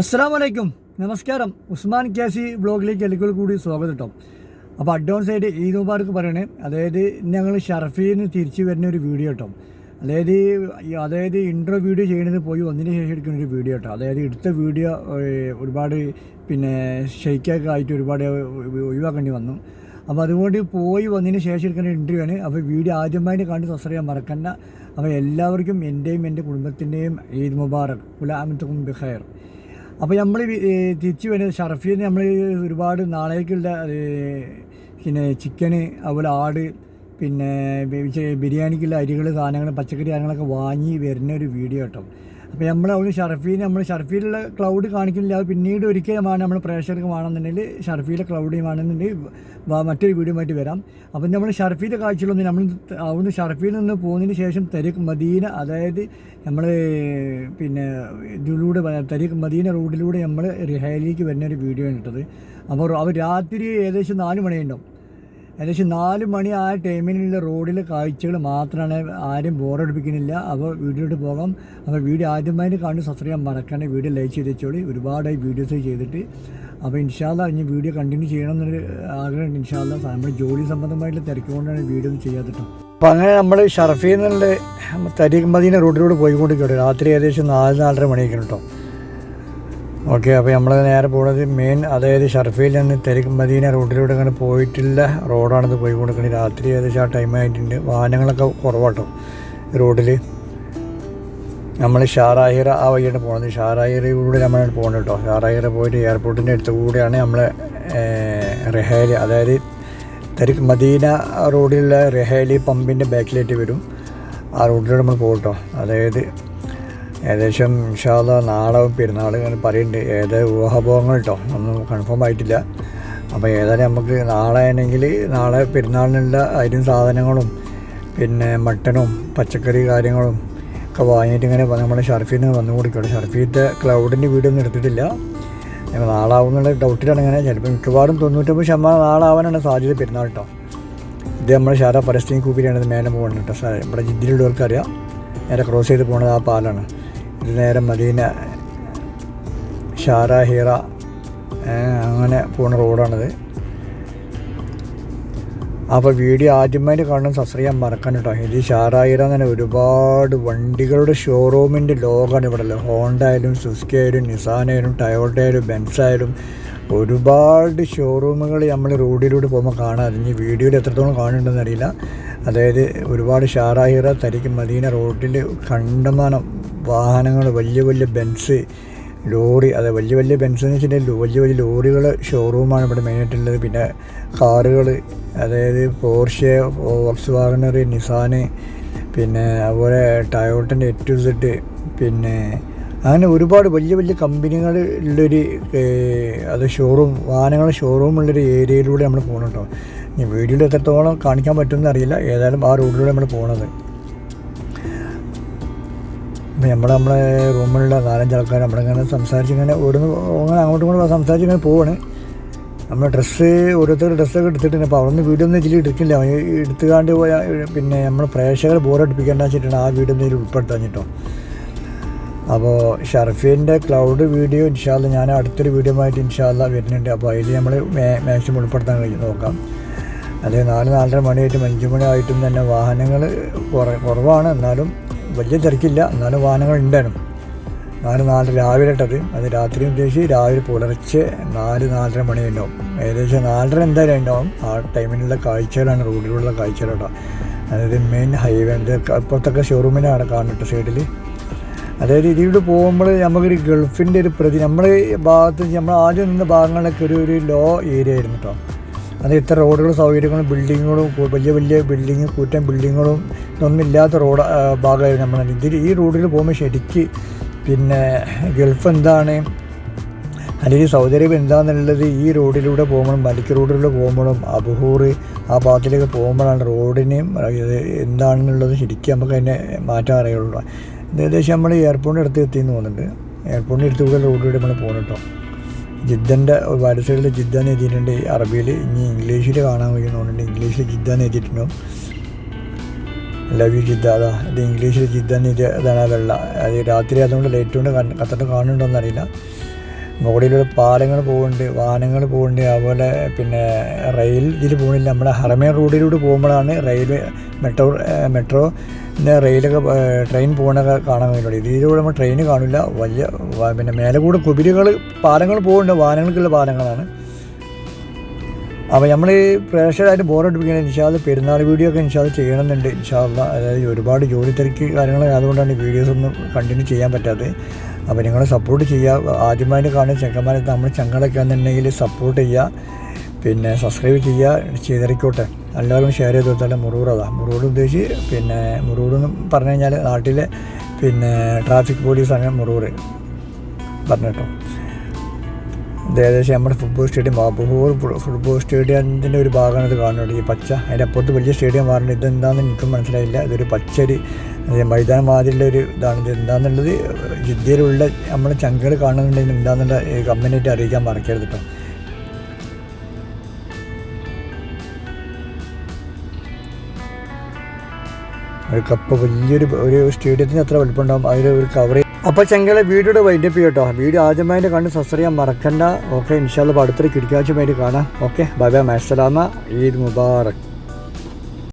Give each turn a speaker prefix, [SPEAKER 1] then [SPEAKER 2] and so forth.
[SPEAKER 1] അസ്സാം വലൈക്കും നമസ്കാരം. ഉസ്മാൻ ക്യാസി ബ്ലോഗിലേക്ക് ഒരിക്കൽ കൂടി സ്വാഗതം കേട്ടോ. അപ്പോൾ അഡ്വാൻസ് ആയിട്ട് ഈദ് മുബാർക്ക് പറയണേ. അതായത് ഞങ്ങൾ ഷർഫിയിൽ നിന്ന് തിരിച്ചു വരുന്ന ഒരു വീഡിയോ കേട്ടോ. അതായത് അതായത് ഇൻട്രോ വീഡിയോ ചെയ്യുന്നത് പോയി ഒന്നിന് ശേഷം എടുക്കുന്ന ഒരു വീഡിയോ കേട്ടോ. അതായത് എടുത്ത വീഡിയോ ഒരുപാട് പിന്നെ ഷെയ്ക്കൊക്കെ ആയിട്ട് ഒരുപാട് ഒഴിവാക്കേണ്ടി വന്നു. അപ്പോൾ അതുകൊണ്ട് പോയി വന്നതിന് ശേഷം എടുക്കുന്ന ഇന്റർവ്യൂ ആണ്. അപ്പോൾ വീഡിയോ ആദ്യമായിട്ട് കണ്ട് സബ്സ്ക്രൈബ് ചെയ്യാൻ മറക്കണ്ട. അപ്പോൾ എല്ലാവർക്കും എന്റെയും എന്റെ കുടുംബത്തിന്റെയും ഈദ് മുബാറക്. ഗുലാമത്തും ബിഖൈർ. അപ്പോൾ നമ്മൾ തിരിച്ചു വരുന്നത് ഷർഫിയിൽ നമ്മൾ ഒരുപാട് നാളേക്കുള്ള പിന്നെ ചിക്കന് അതുപോലെ ആട് പിന്നെ ബിരിയാണിക്കുള്ള അരികൾ സാധനങ്ങൾ പച്ചക്കറി സാധനങ്ങളൊക്കെ വാങ്ങി വരുന്ന ഒരു വീഡിയോ കേട്ടോ. അപ്പോൾ നമ്മൾ അവിടെ ഷർഫീൽ നമ്മൾ ഷർഫീലുള്ള ക്ലൗഡ് കാണിക്കുന്നില്ല. അത് പിന്നീട് ഒരിക്കലുമാണ് നമ്മൾ പ്രേക്ഷകർക്ക് വേണമെന്നുണ്ടെങ്കിൽ ഷർഫീലെ ക്ലൗഡ് വേണമെന്നുണ്ടെങ്കിൽ മറ്റൊരു വീഡിയോ ആയിട്ട് വരാം. അപ്പം നമ്മൾ ഷർഫീലെ കാഴ്ചകളൊന്നും നമ്മൾ അവിടുന്ന് ഷർഫീൽ നിന്ന് പോകുന്നതിന് ശേഷം തെരുക്ക് മദീന അതായത് നമ്മൾ പിന്നെ ഇതിലൂടെ തരീഖ് മദീന റോഡിലൂടെ നമ്മൾ റിഹയിലേക്ക് വരുന്ന ഒരു വീഡിയോ ആണ് ഇട്ടത്. അപ്പോൾ അവർ രാത്രി ഏകദേശം നാല് മണിയുണ്ടാവും. ഏകദേശം നാല് മണി ആ ടൈമിലുള്ള റോഡിലെ കാഴ്ചകൾ മാത്രമാണ് ആരും ബോറടിപ്പിക്കുന്നില്ല. അപ്പോൾ വീട്ടിലോട്ട് പോകാം. അപ്പോൾ വീഡിയോ ആദ്യമായിട്ട് കാണുന്ന സബ്സ്ക്രൈബ് ചെയ്യാൻ വീഡിയോ ലൈക്ക് ചെയ്ത് വെച്ചോളി. ഒരുപാടായി വീഡിയോസ് ചെയ്തിട്ട്. അപ്പോൾ ഇൻഷാല്ല ഇനി വീഡിയോ കണ്ടിന്യൂ ചെയ്യണം എന്നൊരു ആഗ്രഹമുണ്ട് ഇൻഷാല്ല നമ്മൾ ജോലി സംബന്ധമായിട്ടുള്ള തിരക്കുകൊണ്ടാണ് വീഡിയോ ചെയ്യാത്തിട്ടോ അപ്പോൾ അങ്ങനെ നമ്മൾ ഷർഫീന്നുള്ള നിന്നുള്ള തരീഖ് മദീന റോഡിലൂടെ പോയിക്കൊണ്ടിരിക്കട്ടെ രാത്രി ഏകദേശം നാല് നാലര മണിയൊക്കെ കേട്ടോ. ഓക്കെ അപ്പോൾ നമ്മൾ നേരെ പോകുന്നത് മെയിൻ അതായത് ഷർഫയിൽ നിന്ന് തെരക്ക് മദീന റൂട്ടിലൂടെ അങ്ങനെ പോയിട്ടുള്ള റോഡാണിത് കൊടുക്കുന്നത് രാത്രി ഏകദേശം ആ ടൈം ആയിട്ടുണ്ട്. വാഹനങ്ങളൊക്കെ കുറവാട്ടോ റോഡിൽ നമ്മൾ ഷാറാഹിറ ആ വഴിയാണ് പോകുന്നത് ഷാറാഹിറയിലൂടെ നമ്മൾ പോകുന്നത് കേട്ടോ. ഷാറാഹിറ പോയിട്ട് എയർപോർട്ടിന്റെ അടുത്ത് കൂടെയാണ് നമ്മൾ റെഹേലി അതായത് തെരക്ക് മദീന റോഡിലുള്ള റെഹേലി പമ്പിന്റെ ബാക്കിലായിട്ട് വരും. ആ റോഡിലൂടെ നമ്മൾ പോകും കേട്ടോ. അതായത് ഏകദേശം ഇൻഷാല്ല നാളെ പെരുന്നാൾ ഇങ്ങനെ പറയുന്നുണ്ട് ഏത് ഊഹാഭോഗങ്ങൾ കേട്ടോ ഒന്നും കൺഫേം ആയിട്ടില്ല. അപ്പോൾ ഏതായാലും നമുക്ക് നാളെ ആണെങ്കിൽ നാളെ പെരുന്നാളിനുള്ള അരിയും സാധനങ്ങളും പിന്നെ മട്ടനും പച്ചക്കറി കാര്യങ്ങളും ഒക്കെ വാങ്ങിയിട്ട് ഇങ്ങനെ നമ്മുടെ ഷർഫിൽ നിന്ന് വന്നു കൊടുക്കുകയാണ് ഷർഫീത്തെ ക്ലൗഡിന്റെ വീഡിയോ എടുത്തിട്ടില്ല. ഞങ്ങൾ നാളെ ഡൗട്ടിലാണ് ഇങ്ങനെ. ചിലപ്പോൾ മിക്കവാറും തൊണ്ണൂറ്റൊമ്പത് ശതമാനം നാളെ ആവാനാണ് സാധ്യത പെരുന്നാൾ കേട്ടോ ഇത് നമ്മുടെ ഷാര പരസ്യം കൂപ്പിലാണ് ഇത് മേലെ പോകുന്നത് കേട്ടോ സാർ ഇവിടെ ജിദ്ദിലുള്ളവർക്ക് നേരെ ക്രോസ് ചെയ്ത് പോകുന്നത് ആ പാലാണ്. നേരെ മദീന ഷാര ഹീറ അങ്ങനെ പോകുന്ന റോഡാണിത്. അപ്പോൾ വീഡിയോ ആദ്യമായിട്ട് കാണുന്ന സബ്സ്ക്രൈബ് ചെയ്യാൻ മറക്കാൻ കേട്ടോ. ഇത് ഷാറായിര തന്നെ ഒരുപാട് വണ്ടികളുടെ ഷോറൂമിന്റെ ലോകമാണ് ഇവിടെ ഉള്ളത് ഹോണ്ട ആയാലും സുസ്കി ആയാലും നിസാനായാലും ടയോട്ട ആയാലും ബെൻസ് ആയാലും ഒരുപാട് ഷോറൂമുകൾ നമ്മൾ റോഡിലൂടെ പോകുമ്പോൾ കാണാം. ഇനി വീഡിയോയിൽ എത്രത്തോളം കാണുന്നുണ്ടെന്ന് അറിയില്ല. അതായത് ഒരുപാട് ഷാറാഹിറ തരിക്ക് മദീന റോഡിൽ കണ്ടമാനം വാഹനങ്ങൾ വലിയ വലിയ ബെൻസ് ലോറി അതെ വലിയ വലിയ ബെൻസ് എന്ന് വെച്ചിട്ടുണ്ടെങ്കിൽ വലിയ വലിയ ലോറികൾ ഷോറൂമാണ് ഇവിടെ മെയിനായിട്ടുള്ളത് പിന്നെ കാറുകൾ അതായത് പോർഷെ വോക്സ് വാഗണർ നിസാന് പിന്നെ അതുപോലെ ടയോട്ടന്റെ എറ്റു സെറ്റ് പിന്നെ അങ്ങനെ ഒരുപാട് വലിയ വലിയ കമ്പനികൾ ഉള്ളൊരു അത് ഷോറൂം വാഹനങ്ങളുടെ ഷോറൂം ഉള്ളൊരു ഏരിയയിലൂടെ നമ്മൾ പോകണം കേട്ടോ ഇനി വീഡിയോയിൽ എത്രത്തോളം കാണിക്കാൻ പറ്റുമെന്ന് അറിയില്ല. ഏതായാലും ആ റോഡിലൂടെ നമ്മൾ പോകണത് അപ്പം നമ്മൾ നമ്മളെ റൂമിലുള്ള നാലഞ്ച് ആൾക്കാർ നമ്മളിങ്ങനെ സംസാരിച്ചിങ്ങനെ ഓരോന്ന് അങ്ങനെ അങ്ങോട്ടും ഇങ്ങോട്ടും സംസാരിച്ച് ഇങ്ങനെ പോവാണ്. നമ്മൾ ഡ്രസ്സ് ഓരോരുത്തരുടെ ഡ്രസ്സൊക്കെ എടുത്തിട്ടുണ്ട്. അപ്പോൾ അവിടുന്ന് വീട് ഒന്നും ഇതിൽ എടുക്കില്ല എടുത്തുകാണ്ട് പോയാൽ പിന്നെ നമ്മൾ പ്രേക്ഷകർ ബോറടിപ്പിക്കേണ്ട വെച്ചിട്ടാണ് ആ വീഡിയോ എന്തെങ്കിലും ഉൾപ്പെടുത്താൻ അപ്പോൾ ഷർഫീന്റെ ക്ലൗഡ് വീഡിയോ ഇൻഷാല്ല ഞാൻ അടുത്തൊരു വീഡിയോ ആയിട്ട് ഇൻഷാല്ല വരുന്നുണ്ട്. അപ്പോൾ അതിൽ നമ്മൾ മാക്സിമം ഉൾപ്പെടുത്താൻ കഴിഞ്ഞു നോക്കാം. അല്ലെങ്കിൽ നാല് നാലര മണിയായിട്ടും അഞ്ച് മണി ആയിട്ടും തന്നെ വാഹനങ്ങൾ കുറ കുറവാണ്. എന്നാലും വലിയ തിരക്കില്ല. എന്നാലും വാഹനങ്ങൾ ഉണ്ടായിരുന്നു. നാല് നാല് രാവിലെ ഇട്ടത്. അത് രാത്രി ഉദ്ദേശിച്ച് രാവിലെ പുലർച്ചെ നാല് നാലര മണി ഉണ്ടാവും ഏകദേശം നാലര എന്തായാലും ഉണ്ടാവും. ആ ടൈമിലുള്ള കാഴ്ചകളാണ് റോഡിലുള്ള കാഴ്ചകൾ അതായത് മെയിൻ ഹൈവേ ഇപ്പോഴത്തൊക്കെ ഷോറൂമിനാണ് കാണുന്നത് സൈഡിൽ അതായത് ഇതിലൂടെ പോകുമ്പോൾ നമുക്കൊരു ഗൾഫിന്റെ ഒരു പ്രതി നമ്മുടെ ഭാഗത്ത് നമ്മൾ ആദ്യം നിന്ന ഭാഗങ്ങളൊക്കെ ഒരു ഒരു ലോ ഏരിയ ആയിരുന്നു കേട്ടോ അത് ഇത്ര റോഡുകളും സൗകര്യങ്ങളും ബിൽഡിങ്ങുകളും വലിയ വലിയ ബിൽഡിങ് കൂറ്റൻ ബിൽഡിങ്ങുകളും ഇതൊന്നും ഇല്ലാത്ത റോഡ് ഭാഗമായിരുന്നു നമ്മൾ ഇതിൽ ഈ റോഡിൽ പോകുമ്പോൾ ശരിക്ക് പിന്നെ ഗൾഫ് എന്താണ്? അല്ലെങ്കിൽ സൗദി അറേബ്യ എന്താണെന്നുള്ളത് ഈ റോഡിലൂടെ പോകുമ്പോഴും മലിക്ക് റോഡിലൂടെ പോകുമ്പോഴും അബുഹൂർ ആ ഭാഗത്തിലേക്ക് പോകുമ്പോഴാണ് റോഡിനെയും ഇത് എന്താണെന്നുള്ളത് ശരിക്കും നമുക്ക് അതിനെ മാറ്റാൻ അറിയുള്ളൂ. ഏകദേശം നമ്മൾ എയർപോർട്ടിന്റെ അടുത്ത് എത്തി എന്ന് തോന്നുന്നുണ്ട്. എയർപോർട്ടിന്റെ അടുത്ത് കൂടെ റോഡിലൂടെ നമ്മൾ പോകുന്നു കേട്ടോ. ജിദ്ദന്റെ വലു സൈഡിൽ ജിദ്ദ എന്ന് എഴുതിയിട്ടുണ്ട്. അറബിയിൽ ഇനി ഇംഗ്ലീഷിൽ കാണാൻ കഴിയുമെന്ന് തോന്നുന്നുണ്ട്. ഇംഗ്ലീഷിൽ ജിദ്ദ എന്ന് എഴുതിയിട്ടുണ്ടാവും. ലവ് യു ജിദ്ദ അതാ. ഇത് ഇംഗ്ലീഷിൽ ജിദ്ദ എന്ന് എഴുതിയ അതാണ് ആ വെള്ള അത് രാത്രി അതുകൊണ്ട് ലൈറ്റ് കൊണ്ട് കത്തിട്ട് കാണുന്നുണ്ടോയെന്ന് അറിയില്ല. മുകളിലൂടെ പാലങ്ങൾ പോകുന്നുണ്ട് വാഹനങ്ങൾ പോകുന്നുണ്ട് അതുപോലെ പിന്നെ റെയിൽ ഇതിൽ പോകുന്നില്ല നമ്മുടെ ഹറമേ റോഡിലൂടെ പോകുമ്പോഴാണ് റെയിൽവേ മെട്രോ മെട്രോ റെയിലൊക്കെ ട്രെയിൻ പോകുന്നതൊക്കെ കാണാൻ വേണ്ടി ഇതിലൂടെ നമ്മൾ ട്രെയിൻ കാണില്ല വലിയ പിന്നെ മേലെ കൂടെ കുബിലുകൾ പാലങ്ങൾ പോകുന്നുണ്ട് വാഹനങ്ങൾക്കുള്ള പാലങ്ങളാണ്. അപ്പോൾ നമ്മൾ പ്രേക്ഷകരായിട്ട് ബോറടിപ്പിക്കണം ഇൻഷാൽ പെരുന്നാൾ വീഡിയോ ഒക്കെ ഇൻഷാൽ ചെയ്യണമെന്നുണ്ട്. ഇൻഷാല്ല അതായത് ഒരുപാട് ജോലി തിരക്ക് കാര്യങ്ങൾ അതുകൊണ്ടാണ് ഈ വീഡിയോസ് ഒന്നും കണ്ടിന്യൂ ചെയ്യാൻ പറ്റാത്തത്. അപ്പോൾ നിങ്ങൾ സപ്പോർട്ട് ചെയ്യുക. ആദ്യമായിട്ട് കാണുന്ന ചെക്കന്മാരെ നമ്മൾ ചങ്ങളൊക്കെ എന്നുണ്ടെങ്കിൽ സപ്പോർട്ട് ചെയ്യുക. പിന്നെ സബ്സ്ക്രൈബ് ചെയ്യുക. ചെയ്തിരിക്കോട്ടെ. എല്ലാവരും ഷെയർ ചെയ്ത് കൊടുത്താലും മുറൂറതാ മുറൂട് ഉദ്ദേശിച്ച് പിന്നെ മുറൂട് എന്ന് പറഞ്ഞു കഴിഞ്ഞാൽ നാട്ടിലെ പിന്നെ ട്രാഫിക് പോലീസാണ് മുറൂർ. പറഞ്ഞു കേട്ടോ. ഏകദേശം നമ്മുടെ ഫുട്ബോൾ സ്റ്റേഡിയം ബാബുഹൂർ ഫുട്ബോൾ സ്റ്റേഡിയത്തിന്റെ ഒരു ഭാഗമാണ് ഇത് കാണുന്നത്. ഈ പച്ച അതിന്റെ അപ്പുറത്ത് വലിയ സ്റ്റേഡിയം മാറുന്നത് ഇതെന്താണെന്ന് എനിക്കും മനസ്സിലായില്ല. ഇതൊരു പച്ചരി മൈതാന മാതിരിയുള്ള ഒരു ഇതാണ്. ഇത് എന്താണെന്നുള്ളത് ജിദ്ദയിലുള്ള നമ്മൾ ചങ്കുകൾ കാണുന്നുണ്ടെങ്കിൽ എന്താണെന്നുള്ള കമ്പനിയായിട്ട് അറിയിക്കാൻ മറക്കരുത് കേട്ടോ ഒരു കപ്പ് വലിയൊരു ഒരു സ്റ്റേഡിയത്തിന് എത്ര വലിപ്പമുണ്ടാകും അതിൽ ഒരു കവർ അപ്പോൾ ചെങ്കളെ വീഡിയോയുടെ വൈൻഡപ്പ് ചെയ്യട്ടോ. വീഡിയോ ആദ്യമായിട്ട് കണ്ട് ചെയ്യാൻ മറക്കണ്ട. ഓക്കെ ഇൻഷാല്ല അടുത്തൊരു വേണ്ടി കാണാം. ഓക്കെ ബൈ ബൈ ആമ ഈദ് മുബാറക്.